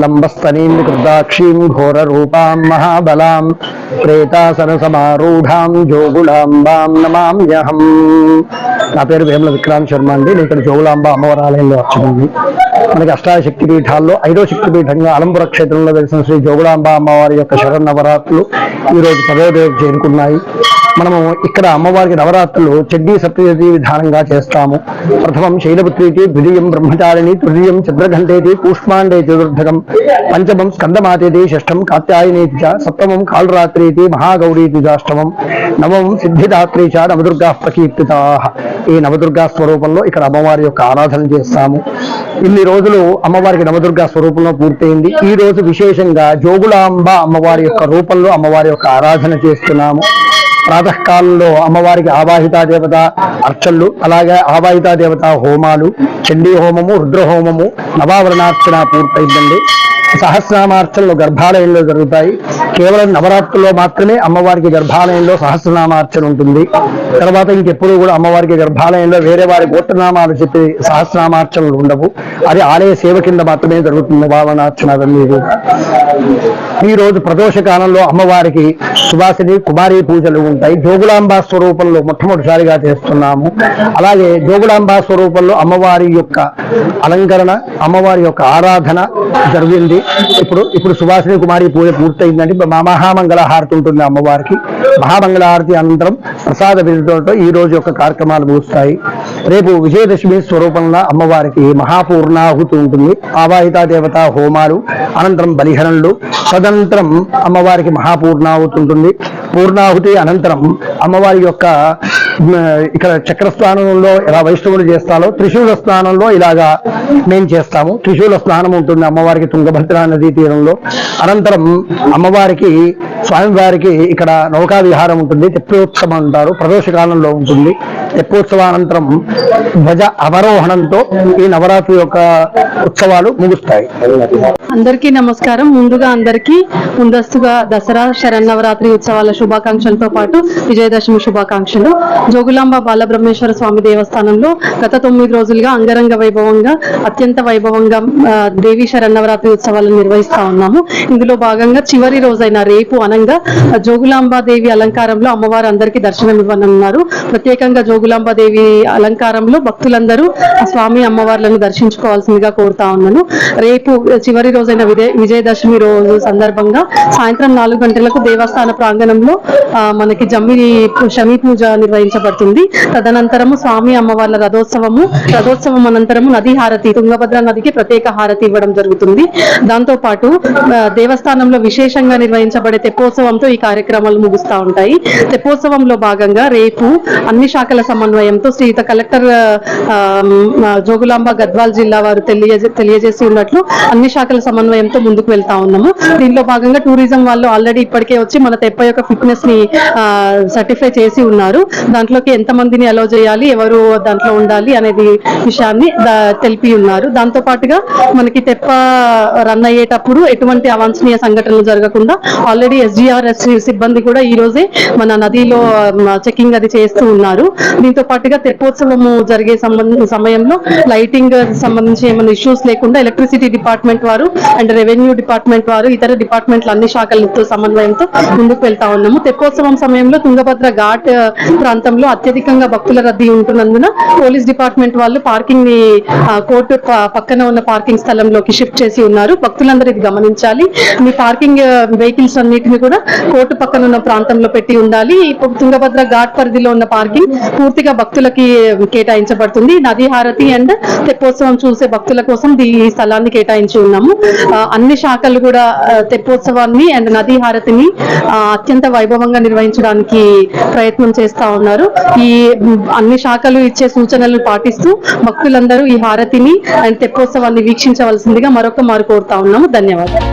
లంబస్తనీం కృతాక్షీం ఘోరరూపాం మహాబలాం ప్రేతాసన సమారూఢాం జోగులాంబాం నమామ్యహం నా పేరు వేముల విక్రాంత్ శర్మ అండి. నేను ఇక్కడ జోగులాంబ అమ్మవారి ఆలయంలో వచ్చింది మనకి అష్టాయ శక్తి పీఠాల్లో ఐదో శక్తి పీఠంగా అలంపుర క్షేత్రంలో వెలిసిన శ్రీ జోగులాంబ అమ్మవారి యొక్క శరన్నవరాత్రులు ఈ రోజు పదోదయం చేరుకున్నాయి మనము ఇక్కడ అమ్మవారికి నవరాత్రులు చెడ్డీ సప్తజతి విధానంగా చేస్తాము. ప్రథమం శైలపుత్రీతి ద్వితీయం బ్రహ్మచారిణి తృతీయం చంద్రఘంటేతి కూష్మాండే చతుర్థకం పంచమం స్కందమాతేతి షష్టం కాత్యాయనేతి చ సప్తమం కాళరాత్రీతి మహాగౌరీతి చాష్టమం నవమం సిద్ధిదాత్రి చ నవదుర్గా ప్రకీర్తితా. ఈ నవదుర్గా స్వరూపంలో ఇక్కడ అమ్మవారి యొక్క ఆరాధన చేస్తాము. ఇన్ని రోజులు అమ్మవారికి నవదుర్గా స్వరూపంలో పూర్తయింది. ఈ రోజు విశేషంగా జోగులాంబ అమ్మవారి యొక్క రూపంలో అమ్మవారి యొక్క ఆరాధన చేస్తున్నాము. ప్రాతకాలంలో అమ్మవారికి ఆవాహితా దేవత అర్చనలు అలాగే ఆవాహితా దేవత హోమాలు చండీ హోమము రుద్ర హోమము నవావరణార్చన పూర్తయిందండి. సహస్రనామార్చనలు గర్భాలయంలో జరుగుతాయి. కేవలం నవరాత్రుల్లో మాత్రమే అమ్మవారికి గర్భాలయంలో సహస్రనామార్చన ఉంటుంది. తర్వాత ఇంకెప్పుడు కూడా అమ్మవారికి గర్భాలయంలో వేరే వారి గోత్రనామాలు చెప్పి సహస్రనామార్చనలు ఉండవు. అది ఆలయ సేవ కింద మాత్రమే జరుగుతుంది భావనార్చన అవన్నీ కూడా ఈ రోజు ప్రదోష కాలంలో అమ్మవారికి సువాసిని కుమారి పూజలు ఉంటాయి. జోగులాంబ స్వరూపంలో మొట్టమొదటిసారిగా చేస్తున్నాము. అలాగే జోగులాంబ స్వరూపంలో అమ్మవారి యొక్క అలంకరణ అమ్మవారి యొక్క ఆరాధన జరిగింది. ఇప్పుడు ఇప్పుడు సువాసిని కుమారి పూజ పూర్తయిందంటే మా మహామంగళ హారతి ఉంటుంది అమ్మవారికి. మహామంగళ హారతి అనంతరం ప్రసాద విధులతో ఈ రోజు యొక్క కార్యక్రమాలు ముగుస్తాయి. రేపు విజయదశమి స్వరూపంలో అమ్మవారికి మహాపూర్ణాహుతి ఉంటుంది. ఆవాహితా దేవత హోమాలు అనంతరం బలిహరణలు తదనంతరం అమ్మవారికి మహాపూర్ణాహుతి ఉంటుంది. పూర్ణాహుతి అనంతరం అమ్మవారి యొక్క ఇక్కడ చక్ర స్నానంలో ఎలా వైష్ణవులు చేస్తారో త్రిశూల స్నానంలో ఇలాగా మేము చేస్తాము. త్రిశూల స్నానం ఉంటుంది అమ్మవారికి తుంగభద్ర నదీ తీరంలో. అనంతరం అమ్మవారికి స్వామివారికి ఇక్కడ నౌకా విహారం ఉంటుంది. తెప్పోత్సవం అంటారు. ప్రదోష కాలంలో ఉంటుంది. తెప్పోత్సవానంతరం ధ్వజ అవరోహణంతో ఈ నవరాత్రి యొక్క ఉత్సవాలు ముగుస్తాయి. అందరికీ నమస్కారం. ముందుగా అందరికీ ముందస్తుగా దసరా శరన్నవరాత్రి ఉత్సవాల శుభాకాంక్షలతో పాటు విజయదశమి శుభాకాంక్షలు. జోగులాంబ బాలబ్రహ్మేశ్వర స్వామి దేవస్థానంలో గత తొమ్మిది రోజులుగా అంగరంగ వైభవంగా అత్యంత వైభవంగా దేవి శరన్నవరాత్రి ఉత్సవాలను నిర్వహిస్తా ఉన్నాము. ఇందులో భాగంగా చివరి రోజైన రేపు అనంగా జోగులాంబ దేవి అలంకారంలో అమ్మవారు అందరికీ దర్శనం ఇవ్వనున్నారు ప్రత్యేకంగా గులాంబాదేవి అలంకారంలో భక్తులందరూ ఆ స్వామి అమ్మవార్లను దర్శించుకోవాల్సిందిగా కోరుతా ఉన్నాను. రేపు చివరి రోజైన విజయ విజయదశమి రోజు సందర్భంగా సాయంత్రం నాలుగు గంటలకు దేవస్థాన ప్రాంగణంలో మనకి జమ్మిని శమి పూజ నిర్వహించబడుతుంది. తదనంతరము స్వామి అమ్మవార్ల రథోత్సవము రథోత్సవం అనంతరము నది హారతి తుంగభద్ర నదికి ప్రత్యేక హారతి ఇవ్వడం జరుగుతుంది. దాంతో పాటు దేవస్థానంలో విశేషంగా నిర్వహించబడే తెప్పోత్సవంతో ఈ కార్యక్రమాలు ముగుస్తా ఉంటాయి. తెప్పోత్సవంలో భాగంగా రేపు అన్ని శాఖల సమన్వయంతో శ్రీయుత కలెక్టర్ జోగులాంబ గద్వాల్ జిల్లా వారు తెలియజే తెలియజేసి ఉన్నట్లు అన్ని శాఖల సమన్వయంతో ముందుకు వెళ్తా ఉన్నాము. దీనిలో భాగంగా టూరిజం వాళ్ళు ఆల్రెడీ ఇప్పటికే వచ్చి మన తెప్ప యొక్క ఫిట్నెస్ని సర్టిఫై చేసి ఉన్నారు. దాంట్లోకి ఎంత మందిని అలో చేయాలి ఎవరు దాంట్లో ఉండాలి అనేది విషయాన్ని తెలిపి ఉన్నారు. దాంతో పాటుగా మనకి తెప్ప రన్ అయ్యేటప్పుడు ఎటువంటి అవాంఛనీయ సంఘటనలు జరగకుండా ఆల్రెడీ ఎస్డిఆర్ఎస్ సిబ్బంది కూడా ఈ రోజే మన నదిలో చెకింగ్ అది చేస్తూ ఉన్నారు. దీంతో పాటుగా తెప్పోత్సవం జరిగే సమయంలో లైటింగ్ సంబంధించి ఏమైనా ఇష్యూస్ లేకుండా ఎలక్ట్రిసిటీ డిపార్ట్మెంట్ వారు అండ్ రెవెన్యూ డిపార్ట్మెంట్ వారు ఇతర డిపార్ట్మెంట్ల అన్ని శాఖలతో సమన్వయంతో ముందుకు వెళ్తా ఉన్నాము. తెప్పోత్సవం సమయంలో తుంగభద్ర ఘాట్ ప్రాంతంలో అత్యధికంగా భక్తుల రద్దీ ఉంటున్నందున పోలీస్ డిపార్ట్మెంట్ వాళ్ళు పార్కింగ్ని కోర్టు పక్కన ఉన్న పార్కింగ్ స్థలంలోకి షిఫ్ట్ చేసి ఉన్నారు. భక్తులందరూ ఇది గమనించాలి. మీ పార్కింగ్ వెహికల్స్ అన్నిటిని కూడా కోర్టు పక్కన ఉన్న ప్రాంతంలో పెట్టి ఉండాలి. తుంగభద్ర ఘాట్ పరిధిలో ఉన్న పార్కింగ్ పూర్తిగా భక్తులకి కేటాయించబడుతుంది. నది హారతి అండ్ తెప్పోత్సవం చూసే భక్తుల కోసం ఈ స్థలాన్ని కేటాయించి ఉన్నాము. ఆ, అన్ని శాఖలు కూడా తెప్పోత్సవాన్ని అండ్ నది హారతిని అత్యంత వైభవంగా నిర్వహించడానికి ప్రయత్నం చేస్తా ఉన్నారు. ఈ అన్ని శాఖలు ఇచ్చే సూచనలు పాటిస్తూ భక్తులందరూ ఈ హారతిని అండ్ తెప్పోత్సవాన్ని వీక్షించవలసిందిగా మరొక మారు కోరుతా ఉన్నాము. ధన్యవాదాలు.